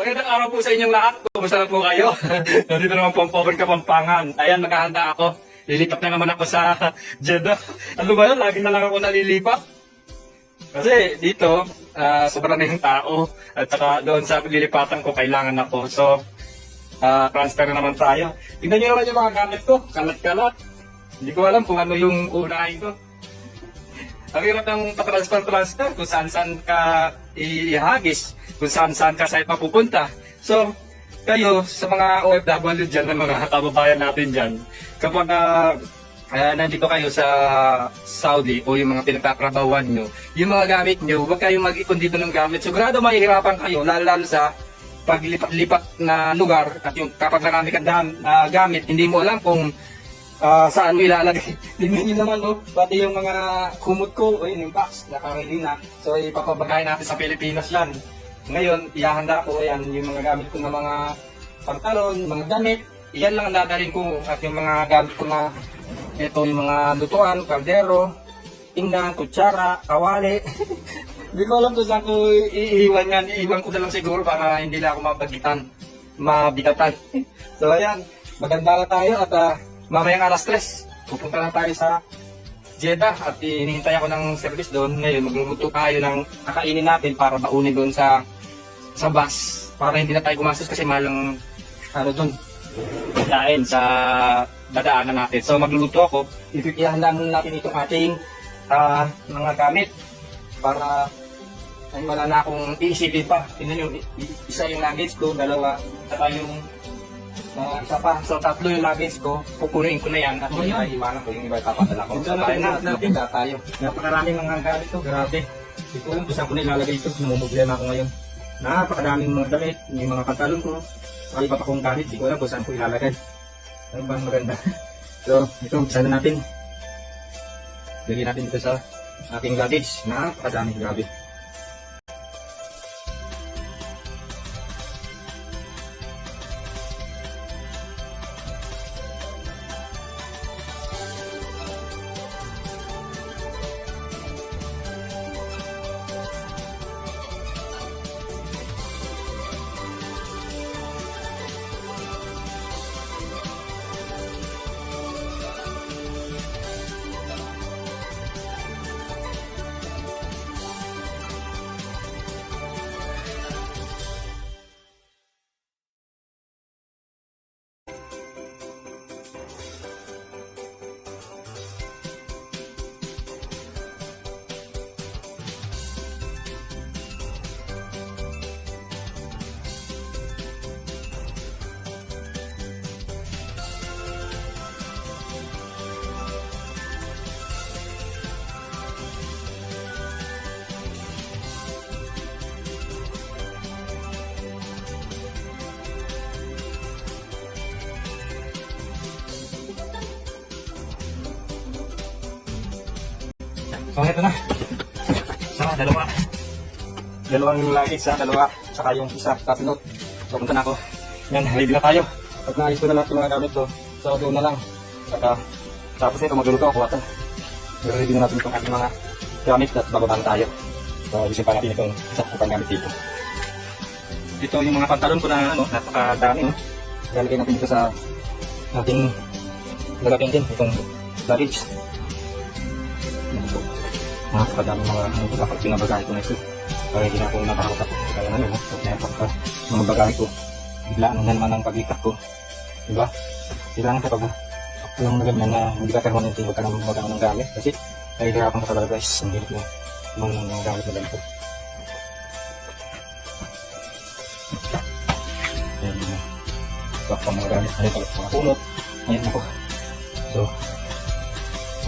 Magandang araw po sa inyong lahat. Kumusta na po kayo? Nandito naman po ang Power Kapampangan. Ayan, naghahanda ako. Lilipat na naman ako sa Jeddah. Ano ba yun? Lagi na lang ako nalilipat. Kasi dito, ah, sobrang na yung tao. At saka doon sa lilipatan ko, kailangan ako. So, ah, transfer na naman tayo. Tingnan nyo naman yung mga gamit ko. Kalat-kalat. Hindi ko alam kung ano yung unahin ko. Ang hirap ng patransfer-transfer kung saan-saan ka ihagis, kung saan-saan ka site mapupunta. So, kayo sa mga OFW dyan, ng mga kababayan natin dyan, kapag ah, ah, nandito kayo sa Saudi o yung mga pinagtatrabawan nyo, yung mga gamit nyo, huwag kayong mag-ipon dito ng gamit. Sigurado mahihirapan kayo, lalo sa paglipat-lipat na lugar at yung kapag marami kang dam- ah, gamit, hindi mo alam kung Ah, saan mo ilalagay. Tingnan nyo naman, no? Pati yung mga kumot ko, o yun, yung box, nakarili na. So, ipapabagay natin sa Pilipinas yan. Ngayon, ihahanda ko, ayan, yung mga gamit ko na mga pantalon, mga damit. Iyan lang ang dadalhin ko. At yung mga gamit ko na, ito yung mga lutuan, kaldero, pinggan, kutsara, kawali. Hindi ko alam kung saan ko iiwan yan. Iiwan ko na lang siguro para hindi na ako mabagitan, mabigatan. so, ayan, maganda na tayo at ah, mamayang alas 3, pupunta na tayo sa Jeddah at hinihintay ako ng service doon. Ngayon, magluluto tayo ng kakainin natin para baunin doon sa sa bus para hindi na tayo gumastos kasi mahal ano doon kain sa dadaanan natin. So magluluto ako, ipipihanda muna natin itong ating ah, mga gamit para ay wala na akong iisipin pa. Tingnan i- isa yung luggage ko, dalawa, saka yung uh, isa pa. So tatlo yung luggage ko, pupunuin ko na yan at yung iba ko, yung iba ipapadala ko. So tayo na, napinda tayo. Napakaraming mga gamit ko, grabe. Hindi ko alam kung saan ko na ilalagay ito, namumblema ako ngayon. Napakadaming mga damit, yung mga pantalon ko, saka iba pa kong gamit, hindi ko alam kung saan ko ilalagay. Ano ba ang maganda? So, ito, umpisa na natin. Lagyan natin dito sa ating luggage. Napakadaming grabe. So, ito na. So, dalawa. Dalawang luggage sa dalawa. Saka yung isa, tatlo. So, punta na ako. Yan, ready na tayo. Pag naayos ko na lahat yung mga gamit ko, so doon na lang. Saka, tapos nito, magluluto ako at ready na natin itong ating mga gamit at bababa na tayo. So, ayusin pa natin itong isa pang gamit dito. Ito yung mga pantalon ko na ano, napakadami. No? Lalagay natin dito sa ating lalagyan din itong luggage. Napakadami mga ano, dapat pinabagahe ko na ito. Kaya hindi na ako nakakatak. Kaya ano, no? So, napaka mga bagahe ko. Biglaan na naman ang pagikat ko. Diba? Kailangan kapag mo na ganyan na hindi ka permanente, huwag ka na magkano ng gamit. Kasi nahihirapan ka talaga guys. Ang hirap mo. Mga mga gamit na ganito. Ayan yun. Bakit pa mga gamit. Ano ito? Mga punot. Ayan ako. So,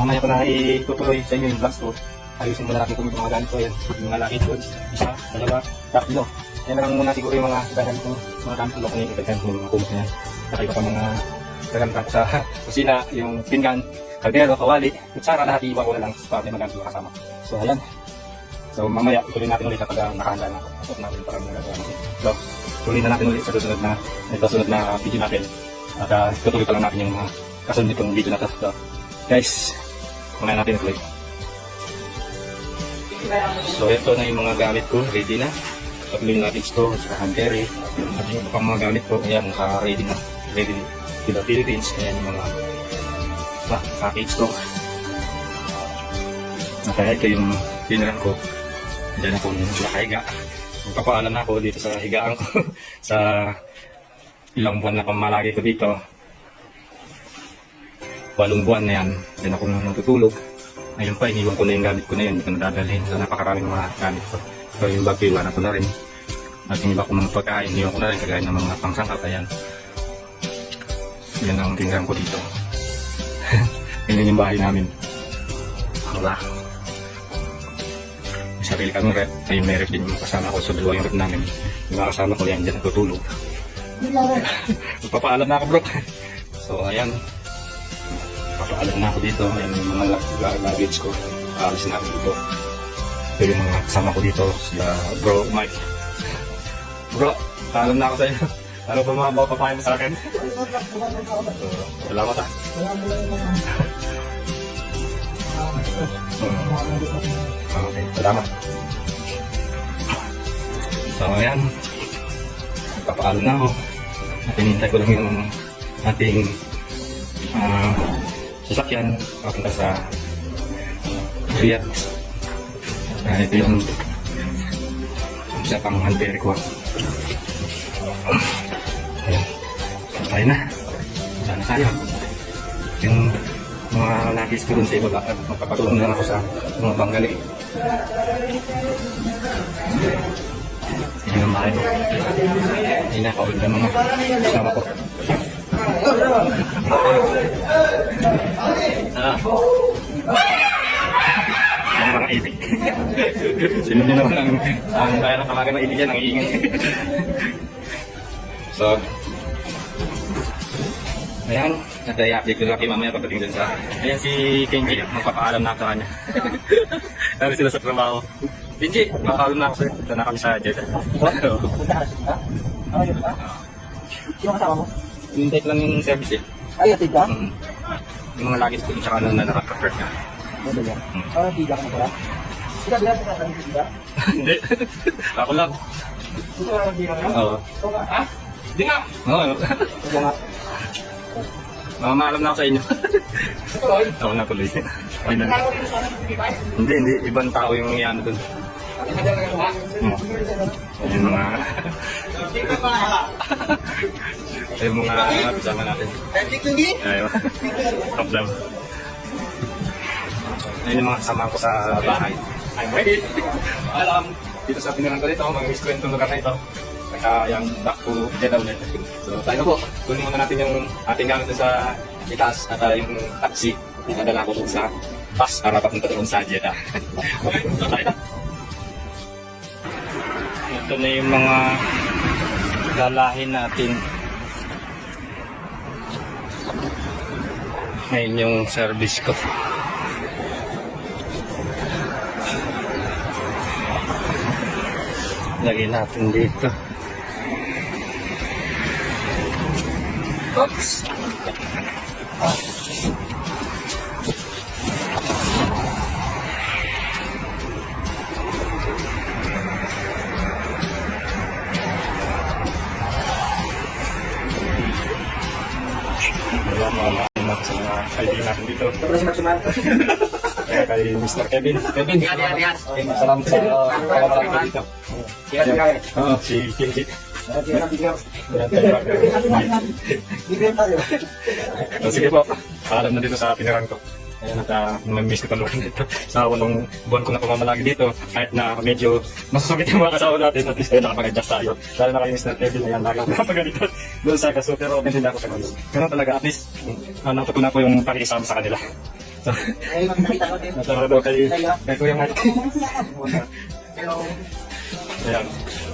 mamaya ko na itutuloy sa inyo yung vlogs ko. Ayusin muna natin kung mga gamit ko. Yung mga luggage ko. Isa, dalawa, tatlo. Yan lang muna siguro yung mga gamit ko. Mga gamit ko na kung yung yung mga kumot na yan. Pa mga gamit ko sa kusina, yung pinggan, kaldero, kawali, kutsara, lahat iiwan ko na lang para may magamit ko kasama. So, ayan. So, mamaya, tuloy natin ulit kapag uh, nakahanda na. Pasok natin para mga. So, tuloy na natin ulit sa susunod na, sa susunod na video natin. At uh, tutuloy pa lang natin yung mga kasunod nitong video na to. So, guys, kumain natin ulit. So, ito na yung mga gamit ko. Ready na. tatlo luggage ko, sa handkerry, at yung mga gamit ko, ayan, naka-ready na, ready to the Philippines, ayan yung mga ah, package ko. Kaya ito yung pinaran ko, Diyan ako nakahiga. Magpapaalam na ako dito sa higaan ko. sa ilang buwan na pamalagi ko dito. Walong buwan na yan. Diyan ako natutulog. Ngayon pa, iniwan ko na yung gamit ko na yun. Hindi ko nadadalhin. So, napakaraming mga gamit ko. So, yung bag ko, iwanan ko na rin. At yung iba ko mga pagkain, iniwan ko na rin. Kagaya ng mga pangsangkap. Ayan. Yan ang tingnan ko dito. Yan yung bahay namin. Wala. May sarili kami rep. Ay, may rep din yung kasama ko sa dalawa yung rep namin. Yung mga kasama ko yan, dyan natutulog. Magpapaalam na ako bro. So, ayan. Magpapaalam na ako dito. Ayan yung mga luggage ko. Aalis na ako dito. Ito yung mga kasama ko dito. Sila bro Mike. Bro, paalam na ako sa iyo. Ano ba mga mapapapain mo sa akin? so, salamat ah. Okay, salamat. So, ayan. Papaalam na ako. At hinihintay ko lang yung ating ah, sasakyan papunta sa Riyadh. Ah, ito yung isa pang handere ko. Ayan. Tayo na. Sana tayo. Yung mga nagis ko dun sa ibaba at magpapatulong na ako sa mga banggali. Yan ang mahal. Hindi na ako ng mga kasama ko. Ah. Sino nyo naman ang, ang kaya ng kalaga ng ibig yan, ang so, Ayan, nag-i-update ko lang kayo mamaya pagdating dun sa... Ayan si Kenji, magpapaalam na ako sa kanya. Dami sila sa trabaho. Kenji, makakaalam na ako sa'yo. Ito na kami sa Jeddah. Oo. Sino kasama mo? Hintay lang yung service eh. Ay, atid ka? Mm. Yung mga lagis ko, tsaka nung na nakaprepare ka. Ano ba? Ah, tiga ka na pala? Sila, bila ka na tiga? Hindi. ako lang. Ito lang tiga ka? Oo. Ha? Hindi nga. Oo. Ito nga. Mamaalam na ako sa inyo. Tuloy. Ako na tuloy. Ay, na. Yung sana ng tibay? Hindi, hindi. Ibang tao yung yan dun. Ano yung mga... yung mga kasama natin. Hindi? Ayaw. Problem. Ayun yung mga kasama ko sa bahay. I'm ready. Alam, dito sa pinilang ko dito, ko yung lugar na ito. Kaya yung back to Jeddah ulit. So tayo na po, kunin muna natin yung ating gamit sa itaas at uh, yung taxi. Pinadala ko doon sa bus para papunta doon sa Jeddah. so tayo na. Ito na yung mga lalahin natin. Ngayon yung service ko. Lagay natin dito. Oops! Mr. Kevin. Kevin, salamat sa pagkakaroon ko dito. Tiga eh. Oo, si. Ah, tayo. So, sige po, paalam na dito sa pinaran ko. Ayan, at uh, mamimiss ko talaga dito. Sa walong buwan ko na pumamalagi dito, kahit na medyo masasakit yung mga kasama natin, at least tayo nakapag-adjust tayo. Lalo na kayo Mr. Kevin, ayan, nakapagalitan doon sa kaso, pero hindi na ako sa kaso. Pero talaga, at least, uh, natutunan ko yung pakikisama sa kanila. Ay, makikita ko din. natara daw kay, kay Kuya Mike. Hello. Ayan.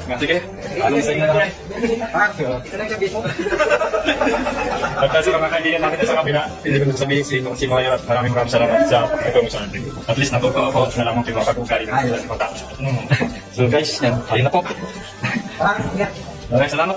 Nga, sige, anong inyo na? Ha? Ito na yung gabi mo. Sa mga natin sa kabila, hindi ko sabihin si, si Mayor at maraming maraming salamat sa pagkakaroon sa atin. At least natutuwa na lang ang pinapagkukari ng mga. So guys, ayun na po. Maraming salamat.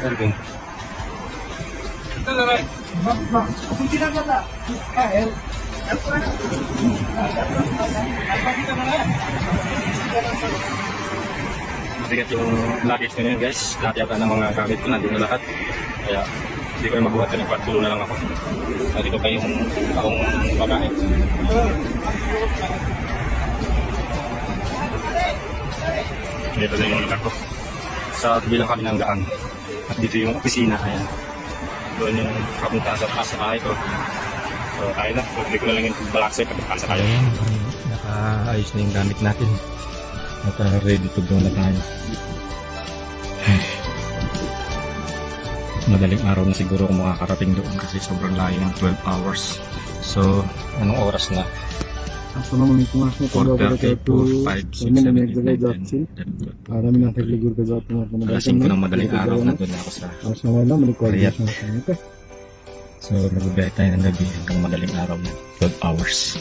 Okay. Mabigat yung luggage na yun guys. Lahat yata ng mga gamit ko nandun na lahat. Kaya hindi ko yung magbuhat ng kwartulo na lang ako. At ito pa yung akong pagkain. Dito na yung lugar ko. Sa bilang kami ng daan. At dito yung opisina. Ayan. Doon yung kapunta sa taas sa ko. So tayo na. Ko na lang yung balakse pagkakas tayo. Ayan, nakaayos na yung gamit natin. At uh, ready to go na tayo. Madaling araw na siguro kung makakarating doon kasi sobrang layo ng 12 hours. So, anong oras na? Assalamu alaikum warahmatullahi 4.30 to wabarakatuh. 5, 6, Kami na 7, may 8, gagawin 9, dapsin. 10, Para namin ang pagligur ka mga Alas 5 ng madaling araw na doon ako sa Assalamu alaikum malikwa Riyadh. Okay. So, nagbibiyahe tayo ng gabi hanggang madaling araw na 12 hours.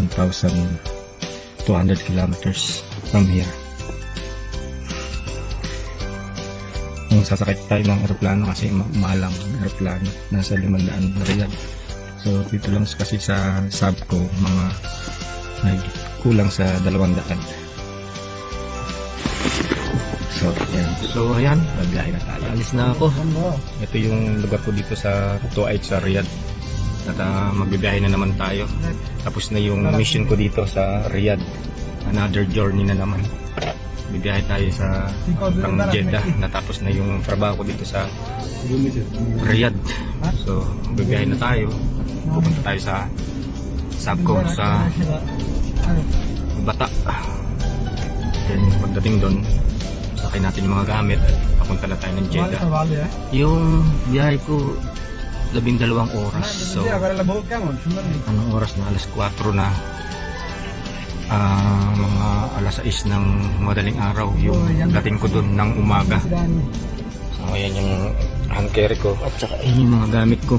1,200 kilometers from here. Kung sasakay tayo ng aeroplano kasi ma- mahal ang aeroplano. Nasa 500 na riyal. So, dito lang kasi sa sub ko, mga ay, kulang sa 200. So, ayan. So, ayan. Magbiyahe na tayo. Alis na ako. Ito yung lugar ko dito sa Tuait sa Riyadh. At uh, magbibiyahe na naman tayo. Tapos na yung mission ko dito sa Riyadh. Another journey na naman. Bibiyahe tayo sa pang Jeddah. Natapos na yung trabaho ko dito sa Riyadh. So, bibiyahe na tayo. Pupunta tayo sa Sabco sa Bata. Then, pagdating doon, sakay natin yung mga gamit at papunta na tayo ng Jeddah. Yung biyahe ko, labing dalawang oras. So, anong oras na? Alas 4 na. Ah, mga alas 6 ng madaling araw yung dating ko doon ng umaga. So, ayan yung hand carry ko. At saka ayan yung mga gamit ko.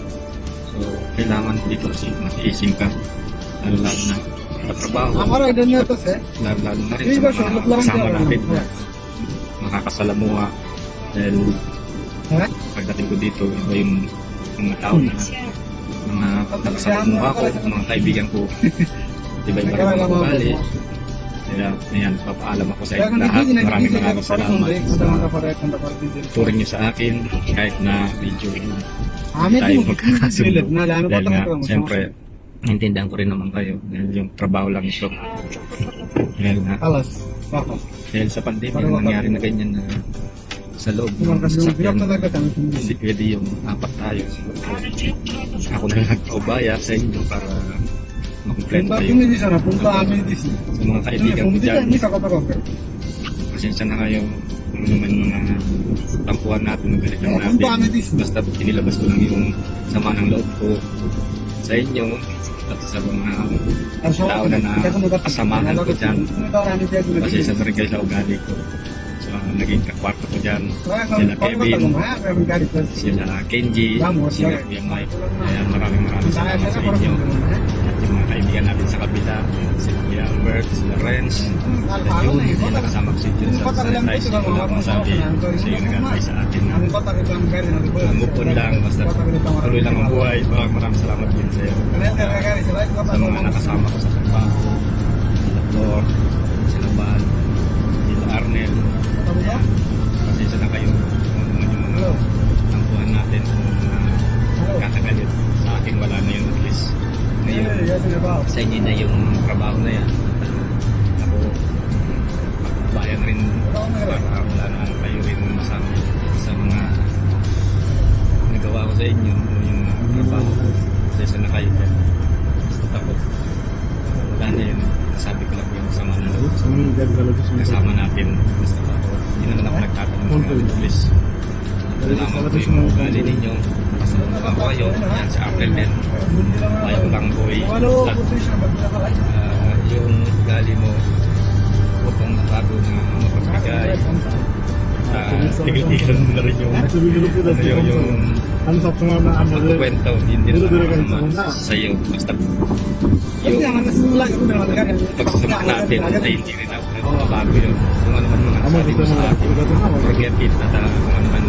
kailangan dito si kasi masiising ka. Lalo lalo na katrabaho. Ang aray doon yata sir. Lalo lalo na rin sa mga kasama natin. Makakasalamuha. Dahil pagdating ko dito, iba yung mga tao na mga nakasalamuha ko, mga kaibigan ko. Diba iba rin mga kumali. Ayan, ayan, papaalam ako sa inyo lahat. Maraming maraming salamat sa turing niyo sa akin kahit na medyo hindi tayo magkakasundo. Dahil nga, siyempre, intindihan ko rin naman kayo. Dahil yung trabaho lang ito. Dahil nga, dahil sa pandemya, nangyari na ganyan na sa loob ng sasakyan. Hindi pwede yung apat tayo. Ako na lang kaubaya sa inyo para makumpleto kayo. kami di sana, punta kami di sini. Sa mga kaibigan ko dyan, ni kata kata. pasensya na kayo ano man mga tampuhan natin, balikan Oh, natin. Basta inilabas ko lang yung sama ng loob ko sa inyo at sa mga tao na nakasamahan ko dyan. Pasensya na rin kayo sa ugali ko. So, naging kakwarto ko dyan. Sila Kevin, sila Kenji, sila Kuya Mike. Kaya maraming maraming salamat sa inyo. Yung mga kaibigan natin sa kabila, sila Kuya Albert, sila Renz, sila June, yung nakasama ko si June sa sa advice ko lang masabi kasi yung nag-advise sa atin na move on lang, basta tuloy lang ang buhay. Maraming maraming salamat din sa iyo. Sa mga nakasama ko sa trabaho, sila Flor, sila Bal, sila Arnel, pasensya na kayo ano yung mga tampuhan natin kung mga kakagalit sa akin wala na yun at least ngayon, sa inyo na yung trabaho na yan. Ako, bayan rin para wala na kayo rin masama sa mga nagawa ko sa inyo yung trabaho ko. Kasi na kayo dyan. Basta takot. Wala na yun. Sabi ko lang yung kasama na loob. Kasama natin. Basta takot. Hindi naman ako nagtatanong sa mga tulis. Wala mo po yung ugali ninyo. Basta nagawa ko kayo. Yan sa April 10 light lang boy. Uh, yung ugali mo huwag kang masyado na mapagbigay uh, ah, tigil-tigil mo na rin yung ano yung yung magkukwento hindi nila sa'yo. Basta yung pagsasama natin ay hindi rin ako nagbabago yun. Kung ano man mga sabi mo sa akin forget it. At uh, kung ano man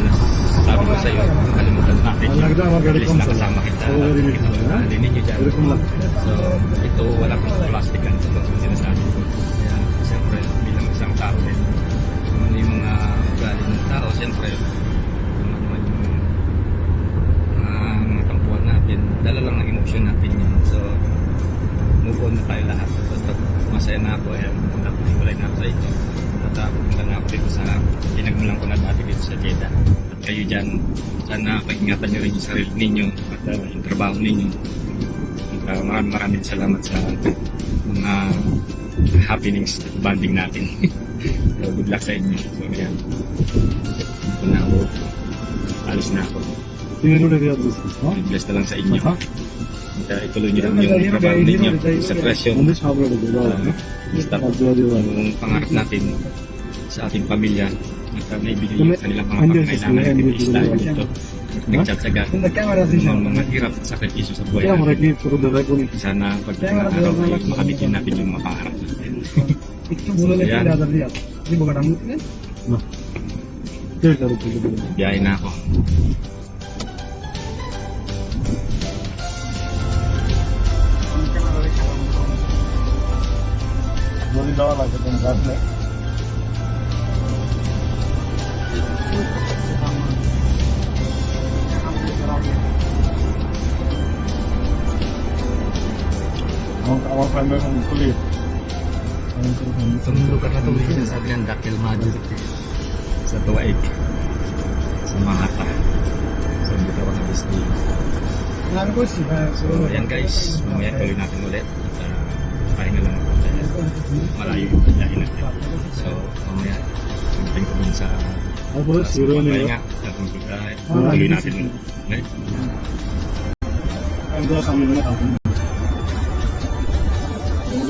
sabi ko sa iyo, kalimutan natin yun. At least nakasama kita, mahali ninyo dyan. So, ito wala kang plastic ang itong sinasabi ko. Kaya, siyempre, bilang isang tao din, kung ano yung mga ugali ng tao, siyempre, kung ano man yung mga, mga tampuan natin, dala lang ng emosyon natin yun. So, move on na tayo lahat. Basta masaya na ako, ayan, nakuliwalay na ako sa inyo. At uh, pupunta na ako dito sa pinagmulan ko na dati dito sa Jeddah. Kayo dyan, sana paingatan nyo rin yung sarili ninyo at uh, yung trabaho ninyo. At uh, maraming maraming salamat sa mga happenings at bonding natin. so, good luck sa inyo. So, ayan. Ito na ako. Alis na ako. Bless na lang sa inyo. At uh, ituloy nyo lang yung trabaho ninyo sa presyon. Basta yung pangarap natin sa ating pamilya at uh, naibigay yung kanilang mga pangangailangan natin is dahil dito. Nagtsatsaga ng mga hirap at sakripisyo sa buhay natin. Sana pag mga araw ay makabigyan natin yung mga pangarap natin. Biyahe na ako. Awak pandai kulit. Itong lugar na ito, may sinasabi ng Dakil Magic sa Tuwaig, sa Mahata, sa Butawan ng Disney. So, ayan guys, mamaya tuloy natin ulit. At uh, pahinga lang ako dahil malayo yung biyahe natin. So, mamaya, sundating ko dun sa Ako zero sa ni. pahinga. At magbibiyahe. tuloy natin ulit. Ang dua kami na ako.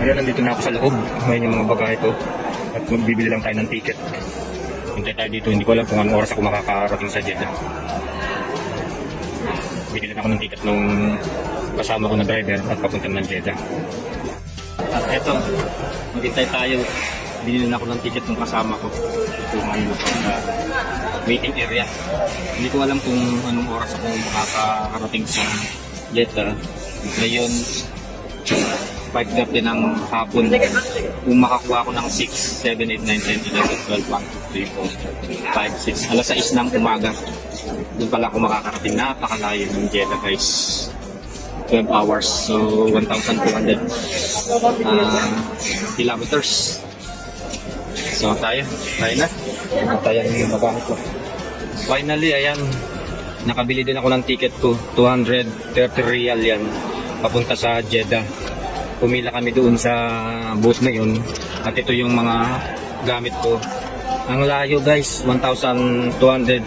Ayan, nandito na ako sa loob. Ngayon yung mga bagahe ko. At magbibili lang tayo ng ticket. Hintay tayo dito. Hindi ko alam kung anong oras ako makakarating sa Jeddah. Binili ako ng ticket nung kasama ko na driver at papunta ng Jeddah. At eto, maghintay tayo. Binili na ako ng ticket nung kasama ko. Ito ngayon sa waiting area. Hindi ko alam kung anong oras ako makakarating sa Jeddah. Ngayon, 5.30 ng hapon. Kung makakuha ko ng 6, 7, 8, 9, 10, 11, 12, 1, 2, 3, 4, 5, 6. Alas 6 ng umaga. Doon pala ako makakarating. Napakalayo ng Jeddah guys. 12 hours. So, 1,200 uh, kilometers. So, tayo. Tayo na. Tayo na yung bagamit ko. Finally, ayan. Nakabili din ako ng ticket ko. 230 real yan. papunta sa Jeddah. Pumila kami doon sa booth na yun at ito yung mga gamit ko. Ang layo guys, 1,200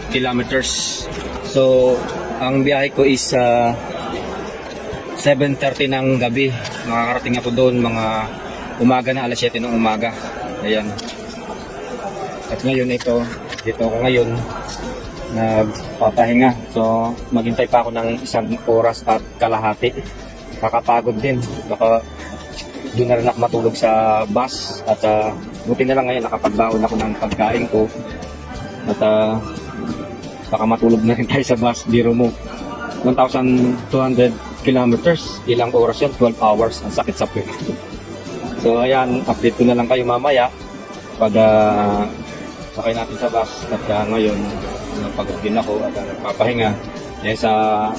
kilometers. So, ang biyahe ko is ah, 7.30 ng gabi. Makakarating ako doon mga umaga na alas 7 ng umaga. Ayan. At ngayon ito, dito ako ngayon nagpapahinga. So, maghintay pa ako ng isang oras at kalahati. Kakapagod din. Baka doon na rin ako matulog sa bus. At ah, buti na lang ngayon nakapagbaon ako ng pagkain ko. At ah, baka matulog na rin tayo sa bus. Biro mo. 1,200 kilometers. Ilang oras yun? 12 hours. Ang sakit sa puwet. So, ayan. Update ko na lang kayo mamaya. Pag ah, sakay natin sa bus. At ah, ngayon, napagod din ako at uh, nagpapahinga. Eh, sa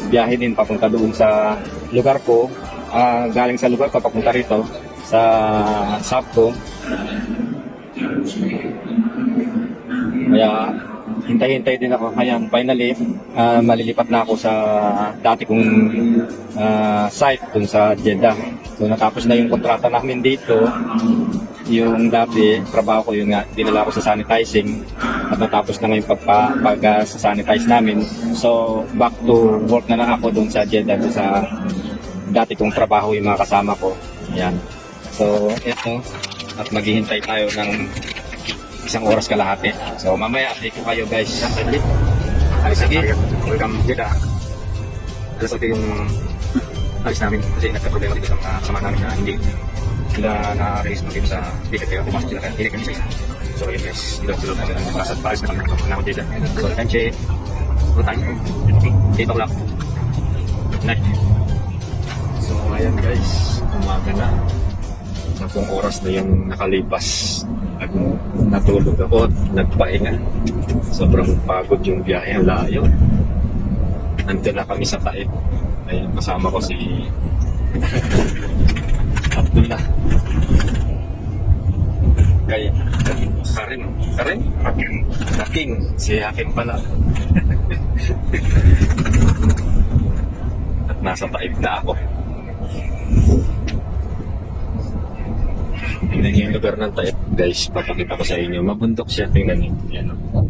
biyahe din papunta doon sa lugar ko. ah, galing sa lugar ko papunta rito sa Sapco. Kaya hintay-hintay din ako. Ayan, finally, ah, malilipat na ako sa dati kong ah, site dun sa Jeddah. So natapos na yung kontrata namin dito. Yung dati, trabaho ko yung dinala ko sa sanitizing at natapos na ngayon pagpa, pag ah, sa sanitize namin. So back to work na lang ako dun sa Jeddah, dun sa dati kong trabaho yung mga kasama ko. Ayan. So, ito. At maghihintay tayo ng isang oras kalahati. So, mamaya update ko kayo guys. Ay, sige. Welcome Jeddah. Alas ito yung alis namin kasi nagka-problema dito sa mga kasama namin na hindi sila na-release mo dito sa ticket kaya pumasok sila kaya hindi kami sa isa. So, yun guys. Dito sila natin ang kasat pares na kami na ako Jeddah. So, time check. What time? 8 o'clock. Night. So, ayan guys. Umaga na. Sampung oras na yung nakalipas. At natulog ako at nagpahinga. Sobrang pagod yung biyahe. Ang layo. Nandun na kami sa Taib. Ayan, kasama ko si Abdullah. Kay Karim. Karim? Hakim. Hakim. Si Hakim pala. At nasa Taib na ako. Tingnan niyo yung lugar ng Taib. Guys, papakita ko sa inyo. Mabundok siya. Tingnan niyo. Yan. oh.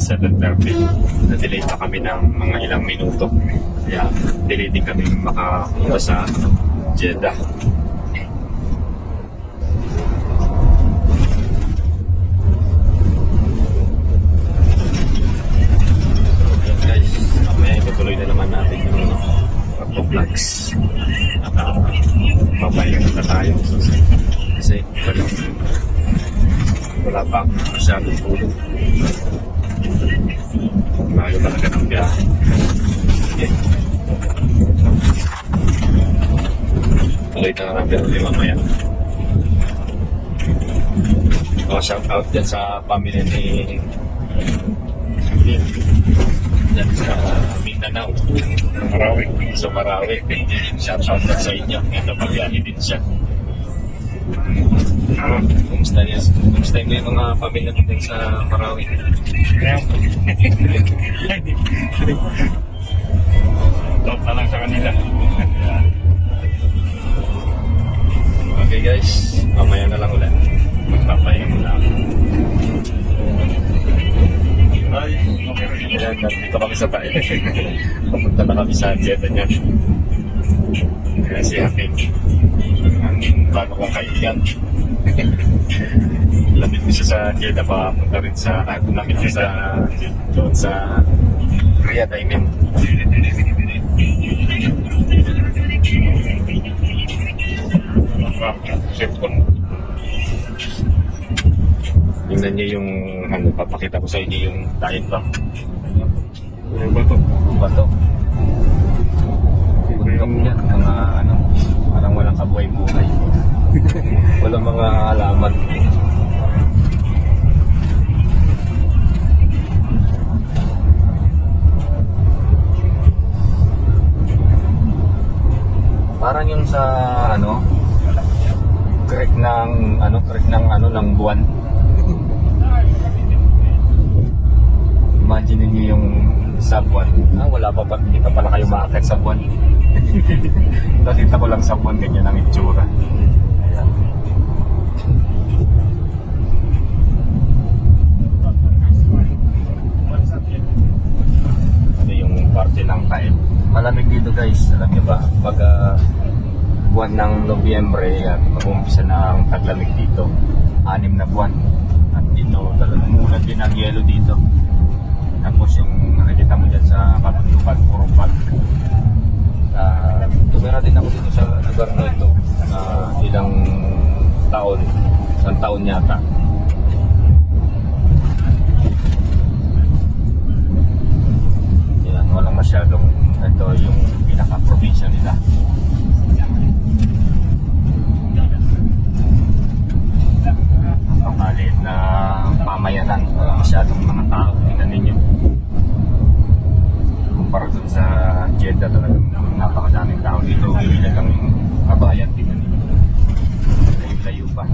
7.30. Na-delay pa kami ng mga ilang minuto. Kaya delay din kami makapunta sa Jeddah. Itutuloy na naman natin yung pagpo-vlogs. At uh, papahinga na tayo. Kasi wala, wala pa akong masyadong tulog. Layo talaga ng biyahe. Okay. Tuloy na natin ulit mamaya. Dyan sa pamilya ni. Dyan sa Mindanao. Marawi. Sa Marawi. Shout out sa inyo. Ito pagyahin din siya. Kumusta niya? Kumusta mo yung mga pamilya mo din sa Marawi? Top na lang sa kanila. Okay guys, mamaya na lang ulit. Magpapahinga muna ako. Ay. Ayan, nandito kami sa tayo. Papunta na kami sa Jeddah niyan. Kaya si Happy. Bago kong kaibigan. Lamit ko siya sa Jeddah pa. Punta rin sa, ah, lamit ko sa, doon sa Riyadh, I mean. Cellphone. Tingnan niyo yung ano, papakita ko sa inyo yung diet ba. Yung bato. Bato. Bundok yan, mga ano, parang walang kabuhay-buhay. walang mga halaman. Parang yung sa ano, creek ng ano, creek ng ano ng buwan. Imagine niyo yung sa buwan. Ah, wala pa pa, hindi pa pala kayo maakit sa buwan. Nakita ko lang sa buwan, ganyan ang itsura. Ano parte ng kain. Malamig dito guys, alam niyo ba? Pag ah, buwan ng Nobyembre, at mag-umpisa na ang taglamig dito. Anim na buwan. At dito, talagang mulan din ang yelo dito. Tapos yung nakikita mo dyan sa kabundukan, puro pag. Uh, tumira din ako dito sa lugar ito na ilang taon, isang taon yata. Yan, walang masyadong ito yung pinaka-probinsya nila. Napakaliit na pamayanan, wala masyadong mga tao. Tingnan ninyo. Kumpara dun sa Jeddah talagang napakadaming tao dito. Ilan lang yung kabayan. Tingnan ninyo. Layo-layo pa.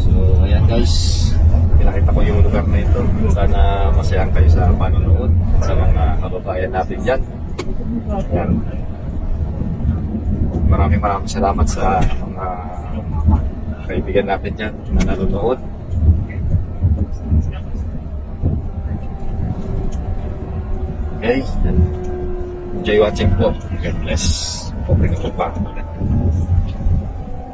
So, ayan guys. Pinakita ko yung lugar na ito. Sana masayang kayo sa panonood sa mga kababayan natin dyan. Ayan. Maraming salamat sa mga kaibigan natin dyan na nanonood. Okay. Enjoy watching po. God bless. Okay na po pa.